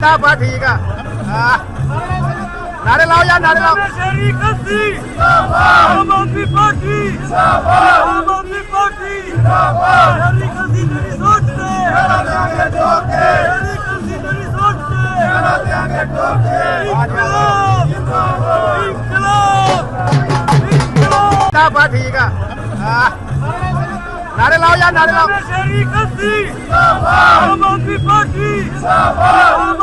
ਤਾਂ ਬਾ ਠੀਕ ਆ। ਨਾਰੇ ਲਾਓ ਯਾਰ ਨਾਰੇ ਲਾਓ। ਸ਼ੇਰੀ ਕੱਸੀ। ਜਿੰਦਾਬਾਦ ਆਮ ਆਦਮੀ ਪਾਰਟੀ। ਜਿੰਦਾਬਾਦ ਆਮ ਆਦਮੀ ਪਾਰਟੀ। ਜਿੰਦਾਬਾਦ ਸ਼ੇਰੀ ਕੱਸੀ ਤੇਰੀ ਸੋਚ ਤੇ। ਕਰਾ ਦਿਆਂਗੇ ਠੋਕ ਸ਼ੇਰੀ ਕੱਸੀ ਤੇਰੀ ਸੋਚ ਤੇ। ਕਰਾ ਦਿਆਂਗੇ ਠੋਕ ਕੇ ਇਨਕਲਾਬ। ਇਨਕਲਾਬ ਤਾਂ ਬਾ ਠੀਕ ਆ। ਨਾਰੇ ਲਾਓ ਯਾਰ ਨਾਰੇ ਲਾਓ। ਸ਼ੇਰੀ ਕੱਸੀ। ਜਿੰਦਾਬਾਦ ਆਮ ਆਦਮੀ ਪਾਰਟੀ। ਜਿੰਦਾਬਾਦ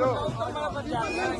Bello!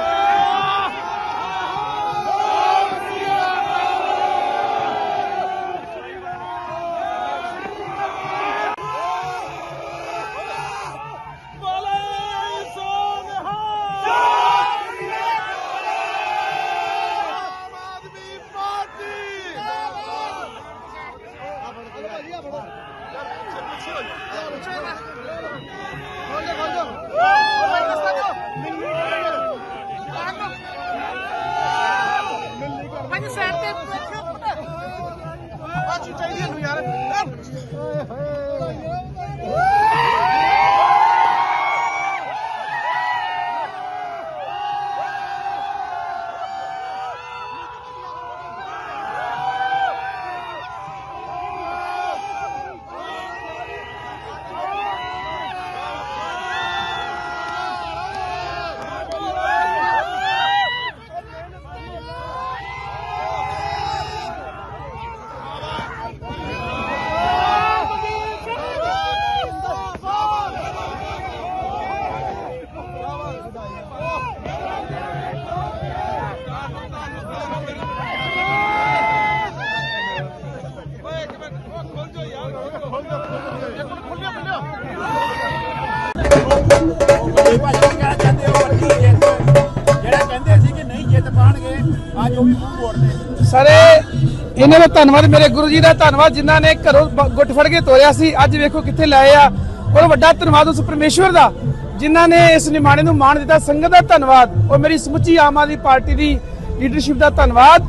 ਭਾਈ ਸਾਈਡ ਤੇ ਦੇਖਿਓ ਪੁੱਤ ਆ ਚੀਜ਼ ਚਾਹੀਦੀ ਇਹਨੂੰ ਯਾਰ। ਇਹ ਭਾਈ ਕਹਿਣਾ ਚਾਹੁੰਦੇ ਹੋ ਵੱਡੀ ਜਿੱਤ ਜਿਹੜਾ ਕਹਿੰਦੇ ਸੀ ਕਿ ਨਹੀਂ ਜਿੱਤ ਪਾਣਗੇ ਅੱਜ ਉਹ ਵੀ ਮੂੰਹ ਮੋੜਦੇ ਸਾਰੇ, ਇਹਨਾਂ ਦਾ ਧੰਨਵਾਦ, ਮੇਰੇ ਗੁਰੂ ਜੀ ਦਾ ਧੰਨਵਾਦ, ਜਿਨ੍ਹਾਂ ਨੇ ਘਰੋਂ ਗੁੱਟ ਫੜ ਕੇ ਤੋਰਿਆ ਸੀ। ਅੱਜ ਵੇਖੋ ਕਿੱਥੇ ਲਾਏ ਆ। ਔਰ ਵੱਡਾ ਧੰਨਵਾਦ ਉਸ ਪਰਮੇਸ਼ਵਰ ਦਾ, ਜਿਨ੍ਹਾਂ ਨੇ ਇਸ ਨਿਮਾਣੇ ਨੂੰ ਮਾਣ ਦਿੱਤਾ। ਸੰਗਤ ਦਾ ਧੰਨਵਾਦ, ਔਰ ਮੇਰੀ ਸਮੁੱਚੀ ਆਮ ਆਦਮੀ ਪਾਰਟੀ ਦੀ ਲੀਡਰਸ਼ਿਪ ਦਾ ਧੰਨਵਾਦ।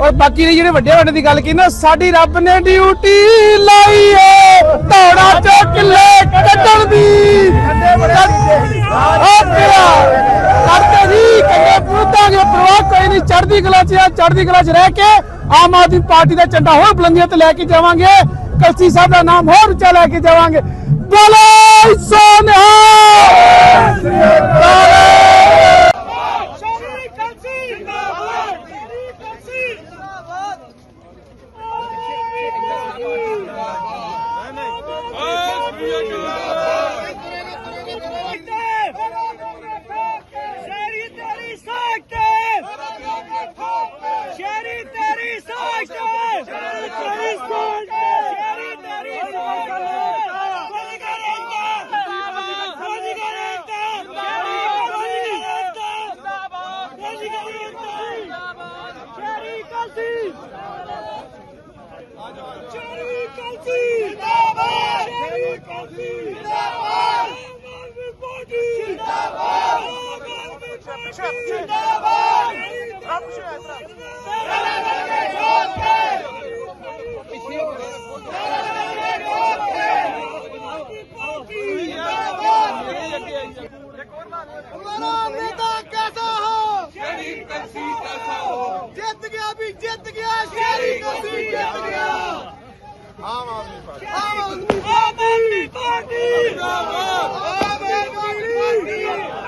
ਔਰ ਬਾਕੀ ਦੇ ਜਿਹੜੇ ਵੱਡੇ ਵੱਡੇ ਦੀ ਗੱਲ ਕੀਤੀ ਨਾ, ਸਾਡੀ ਰੱਬ ਨੇ ਡਿਊਟੀ ਲਾਈ ਏ। ਧੌੜਾ ਚੋਂ ਕਿੱਲੇ ਕੱਢਣ ਦੀ। ਕਰਦੇ ਜੀ ਕੰਗੇ ਪੁੱਤਾਂਗੇ ਪ੍ਰਵਾਹ ਕੋਈ ਨਹੀਂ ਚੜ੍ਹਦੀ ਕਲਾ 'ਚ ਆ ਚੜ੍ਹਦੀ ਕਲਾ 'ਚ ਰਹਿ ਕੇ ਆਮ ਆਦਮੀ ਪਾਰਟੀ ਦਾ ਝੰਡਾ ਹੋਰ ਬੁਲੰਦੀਆਂ ਤੇ ਲੈ ਕੇ ਜਾਵਾਂਗੇ। ਕਲਸੀ ਸਾਹਿਬ ਦਾ ਨਾਮ ਹੋਰ ਉੱਚਾ ਲੈ ਕੇ ਜਾਵਾਂਗੇ। ਬੋਲੇ ਸੋਨਿਹਾ ਸ਼ੇਰੀ ਕੱਸੀ ਜਿੰਦਾਬਾਦ ਸ਼ੇਰੀ ਕੱਸੀ ਜਿੰਦਾਬਾਦ ਸ਼ੇਰੀ ਤੇਰੀ ਸਾਖ ਤੇ ਸ਼ੇਰੀ ਤੇਰੀ ਸਾਖ ਤੇ ਸ਼ੇਰੀ ਤੇਰੀ ਸਾਖ ਤੇ ਸ਼ੇਰੀ ਤੇਰੀ ਸਾਖ ਤੇ ਕੋਈ ਕਰੇਗਾ ਕੋਈ ਕਰੇਗਾ ਸ਼ੇਰੀ ਪਿੱਛੇ ਪਿੱਛੇ ਆ ਪਿੱਛੇ ਆ ਇਧਰ ਜਿੱਤ ਗਿਆ ਵੀ ਜਿੱਤ ਗਿਆ ਸ਼ਹਿਰੀ ਕਸੀ ਜਿੱਤ ਗਿਆ ਆਮ ਆਦਮੀ ਪਾਰਟੀ ਆਮ ਆਦਮੀ ਪਾਰਟੀ ਜਿੰਦਾਬਾਦ। ਆਮ ਆਦਮੀ ਪਾਰਟੀ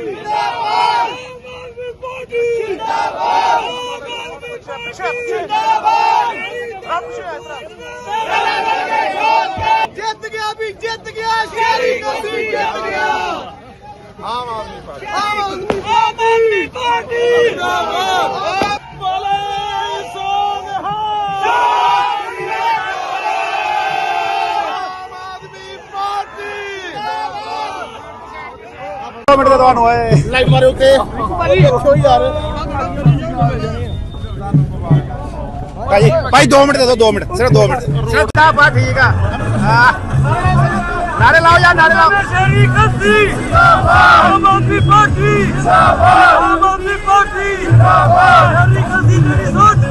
ਜਿੱਤ ਗਿਆ ਵੀ ਜਿੱਤ ਗਿਆ ਸ਼ਹਿਰੀ ਕਸੀ ਜਿੱਤ ਗਿਆ। ਆਮ ਆਦਮੀ ਪਾਰਟੀ। ਆਮ ਆਦਮੀ ਪਾਰਟੀ। ਜਿੰਦਾਬਾਦ ਬੋਲੇ ਸੋਨਹਾ ਆਮ ਆਦਮੀ ਪਾਰਟੀ ਦੋ ਮਿੰਟ ਦੇ ਤੁਹਾਨੂੰ ਓਏ ਲਾਈਵ ਮਾਰੇ ਉੱਤੇ ਭਾਈ ਦੇਖੋ ਯਾਰ ਭਾਈ ਭਾਈ 2 ਮਿੰਟ ਦੇ ਦੋ 2 ਮਿੰਟ ਸਿਰਫ 2 ਮਿੰਟ। ਸਿਰਫ ਬਾ ਠੀਕ ਆ। ਨਾਲੇ ਲਾਓ ਯਾਰ ਨਾਰੇ ਲਾਓ? ਸ਼ੇਰੀ ਕਸੀ ਜਿੰਦਾਬਾਦ। ਆਮ ਪਾਰਟੀ ਜਿੰਦਾਬਾਦ ਆਮ ਪਾਰਟੀ ਜਿੰਦਾਬਾਦ ਸ਼ੇਰੀ ਕਸੀ ਤੇਰੀ ਸੋਚ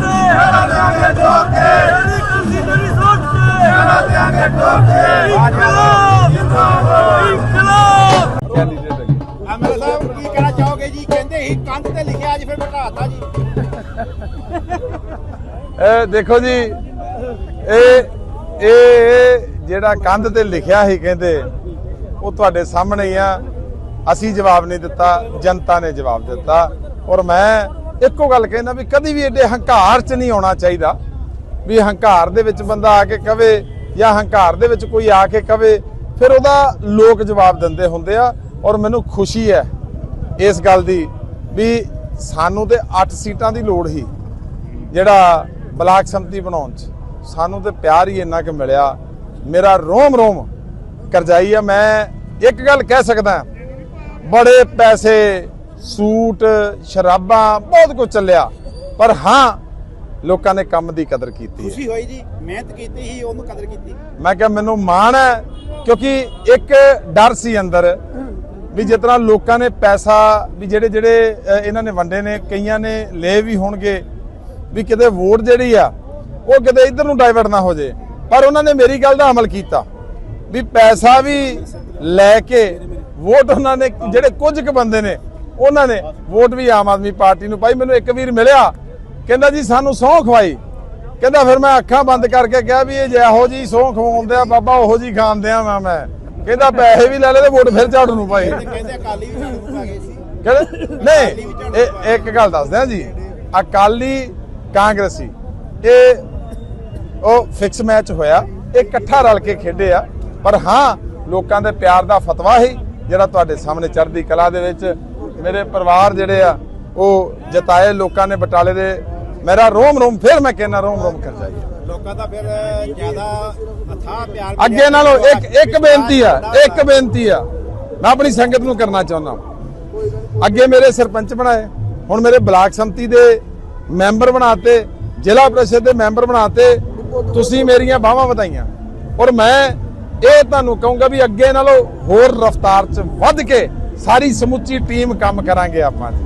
ਇਹ ਦੇਖੋ ਜੀ, ਇਹ ਇਹ ਜਿਹੜਾ ਕੰਧ ਤੇ ਲਿਖਿਆ ਸੀ ਕਹਿੰਦੇ, ਉਹ ਤੁਹਾਡੇ ਸਾਹਮਣੇ ਹੀ ਆ। ਅਸੀਂ ਜਵਾਬ ਨਹੀਂ ਦਿੱਤਾ, ਜਨਤਾ ਨੇ ਜਵਾਬ ਦਿੱਤਾ। ਔਰ ਮੈਂ ਇੱਕੋ ਗੱਲ ਕਹਿੰਦਾ ਵੀ ਕਦੀ ਵੀ ਏਡੇ ਹੰਕਾਰ 'ਚ ਨਹੀਂ ਆਉਣਾ ਚਾਹੀਦਾ। ਵੀ ਹੰਕਾਰ ਦੇ ਵਿੱਚ ਬੰਦਾ ਆ ਕੇ ਕਵੇ ਜਾਂ ਹੰਕਾਰ ਦੇ ਵਿੱਚ ਕੋਈ ਆ ਕੇ ਕਵੇ, ਫਿਰ ਉਹਦਾ ਲੋਕ ਜਵਾਬ ਦਿੰਦੇ ਹੁੰਦੇ ਆ। ਔਰ ਮੈਨੂੰ ਖੁਸ਼ੀ ਹੈ ਇਸ ਗੱਲ ਦੀ ਵੀ ਸਾਨੂੰ ਤੇ 8 ਸੀਟਾਂ ਦੀ ਲੋੜ ਸੀ। ਜਿਹੜਾ ਬਲਾਕ ਸੰਮਤੀ ਬਣਾਉਣ ਚ। ਸਾਨੂੰ ਤੇ ਪਿਆਰ ਹੀ ਇੰਨਾ ਕਿ ਮਿਲਿਆ। ਮੇਰਾ ਰੋਮ ਰੋਮ ਕਰਜਾਈ ਆ। ਮੈਂ ਇੱਕ ਗੱਲ ਕਹਿ ਸਕਦਾ ਬੜੇ ਪੈਸੇ ਸੂਟ ਸ਼ਰਾਬਾਂ ਬਹੁਤ ਕੁਝ ਚੱਲਿਆ। ਪਰ ਹਾਂ ਲੋਕਾਂ ਨੇ ਕੰਮ ਦੀ ਕਦਰ ਕੀਤੀ ਖੁਸ਼ੀ ਹੋਈ ਜੀ। ਮਿਹਨਤ ਕੀਤੀ ਸੀ ਉਹਨੂੰ ਕਦਰ ਕੀਤੀ। ਮੈਂ ਕਿਹਾ ਮੈਨੂੰ ਮਾਣ ਹੈ ਕਿਉਂਕਿ ਇੱਕ ਡਰ ਸੀ ਅੰਦਰ ਵੀ ਜਿਸ ਤਰ੍ਹਾਂ ਲੋਕਾਂ ਨੇ ਪੈਸਾ ਵੀ ਜਿਹੜੇ ਜਿਹੜੇ ਇਹਨਾਂ ਨੇ ਵੰਡੇ ਨੇ ਕਈਆਂ ਨੇ ਲਏ ਵੀ ਹੋਣਗੇ। ਵੀ ਕਿਤੇ ਵੋਟ ਜਿਹੜੀ ਆ ਉਹ ਕਿਤੇ ਇੱਧਰ ਨੂੰ ਡਾਈਵਰਟ ਨਾ ਹੋ ਜੇ। ਪਰ ਉਹਨਾਂ ਨੇ ਮੇਰੀ ਗੱਲ ਦਾ ਅਮਲ ਕੀਤਾ ਵੀ ਪੈਸਾ ਵੀ ਲੈ ਕੇ ਵੋਟ ਉਹਨਾਂ ਨੇ ਜਿਹੜੇ ਕੁਝ ਕੁ ਬੰਦੇ ਨੇ ਉਹਨਾਂ ਨੇ ਵੋਟ ਵੀ ਆਮ ਆਦਮੀ ਪਾਰਟੀ ਨੂੰ ਪਾਈ। ਮੈਨੂੰ ਇੱਕ ਵੀਰ ਮਿਲਿਆ ਕਹਿੰਦਾ ਜੀ ਸਾਨੂੰ ਸਹੁੰ ਖਵਾਈ। ਕਹਿੰਦਾ ਫਿਰ ਮੈਂ ਅੱਖਾਂ ਬੰਦ ਕਰਕੇ ਕਿਹਾ ਵੀ ਇਹ ਜਿਹੋ ਜੀ ਸਹੁੰ ਖਵਾਉਂਦੇ ਆ ਬਾਬਾ ਉਹੋ ਜੀ ਖਾਂਦੇ ਆ ਮੈਂ ਮੈਂ। ਕਹਿੰਦਾ ਪੈਸੇ ਵੀ ਲੈ ਲੈ ਤੇ ਵੋਟ ਫਿਰ ਝਾੜੂ ਨੂੰ ਪਾਈ। ਕਹਿੰਦੇ ਅਕਾਲੀ ਵੀ ਝਾੜੂ ਪਾ ਗਏ ਸੀ। ਕਹਿੰਦੇ ਨਹੀਂ ਇਹ ਇੱਕ ਗੱਲ ਦੱਸਦੇ ਆ ਜੀ ਅਕਾਲੀ ਕਾਂਗਰਸੀ। ਇਹ ਉਹ ਫਿਕਸ ਮੈਚ ਹੋਇਆ। ਇਹ ਇਕੱਠਾ ਰਲ ਕੇ ਖੇਡੇ ਆ। ਪਰ ਹਾਂ ਲੋਕਾਂ ਦੇ ਪਿਆਰ ਦਾ ਫਤਵਾ ਹੀ ਜਿਹੜਾ ਤੁਹਾਡੇ ਸਾਹਮਣੇ ਚੜ੍ਹਦੀ ਕਲਾ ਦੇ ਵਿੱਚ ਮੇਰੇ ਪਰਿਵਾਰ ਜਿਹੜੇ ਆ ਉਹ ਜਤਾਏ ਲੋਕਾਂ ਨੇ ਬਟਾਲੇ ਦੇ। ਮੇਰਾ ਰੋਮ ਰੋਮ ਫਿਰ ਮੈਂ ਕਹਿੰਦਾ ਰੋਮ ਰੋਮ ਕਰ ਜਾਈਏ। ਲੋਕਾਂ ਦਾ ਫਿਰ ਜ਼ਿਆਦਾ ਅਥਾਹ ਪਿਆਰ ਅੱਗੇ ਨਾਲੋਂ ਇੱਕ ਇੱਕ ਬੇਨਤੀ ਆ ਇੱਕ ਬੇਨਤੀ ਆ। ਮੈਂ ਆਪਣੀ ਸੰਗਤ ਨੂੰ ਕਰਨਾ ਚਾਹੁੰਦਾ। ਅੱਗੇ ਮੇਰੇ ਸਰਪੰਚ ਬਣਾਏ। ਹੁਣ ਮੇਰੇ ਬਲਾਕ ਸੰਮਤੀ ਦੇ ਮੈਂਬਰ ਬਣਾਤੇ, ਜ਼ਿਲ੍ਹਾ ਪ੍ਰੀਸ਼ਦ ਦੇ ਮੈਂਬਰ ਬਣਾਤੇ, ਤੁਸੀਂ ਮੇਰੀਆਂ ਬਾਹਾਂ ਵਧਾਈਆਂ। ਔਰ ਮੈਂ ਇਹ ਤੁਹਾਨੂੰ ਕਹੂੰਗਾ ਵੀ ਅੱਗੇ ਨਾਲੋਂ ਹੋਰ ਰਫ਼ਤਾਰ 'ਚ ਵੱਧ ਕੇ ਸਾਰੀ ਸਮੁੱਚੀ ਟੀਮ ਕੰਮ ਕਰਾਂਗੇ ਆਪਾਂ ਜੀ।